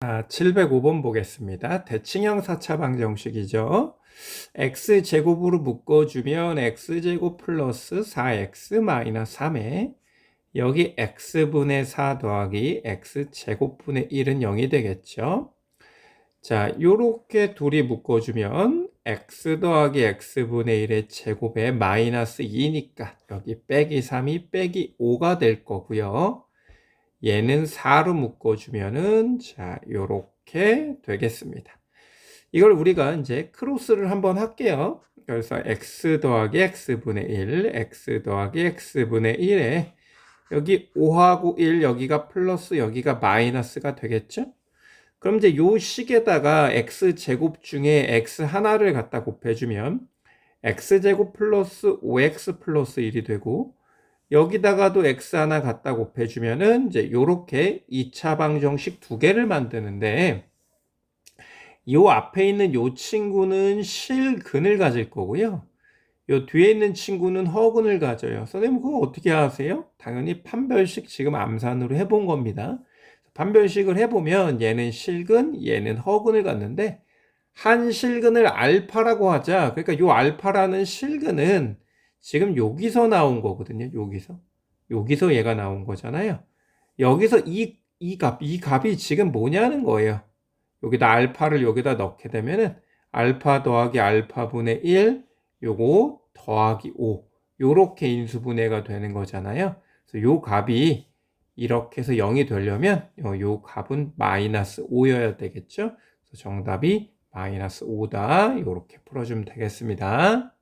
아, 705번 보겠습니다. 대칭형 4차 방 정식이죠. x제곱으로 묶어주면 x제곱 플러스 4x 마이너스 3에 여기 x분의 4 더하기 x제곱분의 1은 0이 되겠죠. 자, 요렇게 둘이 묶어주면 x 더하기 x분의 1의 제곱에 마이너스 2니까 여기 빼기 3이 빼기 5가 될 거고요. 얘는 4로 묶어주면은 자 요렇게 되겠습니다. 이걸 우리가 이제 크로스를 한번 할게요. 그래서 x 더하기 x분의 1, x 더하기 x분의 1에 여기 5하고 1 여기가 플러스 여기가 마이너스가 되겠죠? 그럼 이제 요 식에다가 x제곱 중에 x 하나를 갖다 곱해주면 x제곱 플러스 5x 플러스 1이 되고 여기다가도 x 하나 갖다 곱해주면은 이제 요렇게 2차 방정식 두 개를 만드는데 요 앞에 있는 요 친구는 실근을 가질 거고요. 요 뒤에 있는 친구는 허근을 가져요. 선생님 그거 어떻게 아세요? 당연히 판별식 지금 암산으로 해본 겁니다. 판별식을 해보면 얘는 실근, 얘는 허근을 갖는데 한 실근을 알파라고 하자. 그러니까 요 알파라는 실근은 지금 여기서 나온 거거든요. 여기서. 여기서 얘가 나온 거잖아요. 여기서 이, 이 값, 이 값이 지금 뭐냐는 거예요. 여기다 알파를 여기다 넣게 되면은 알파 더하기 알파분의 1, 요거 더하기 5. 요렇게 인수분해가 되는 거잖아요. 그래서 요 값이 이렇게 해서 0이 되려면 요, 요 값은 마이너스 5여야 되겠죠. 그래서 정답이 마이너스 5다. 요렇게 풀어주면 되겠습니다.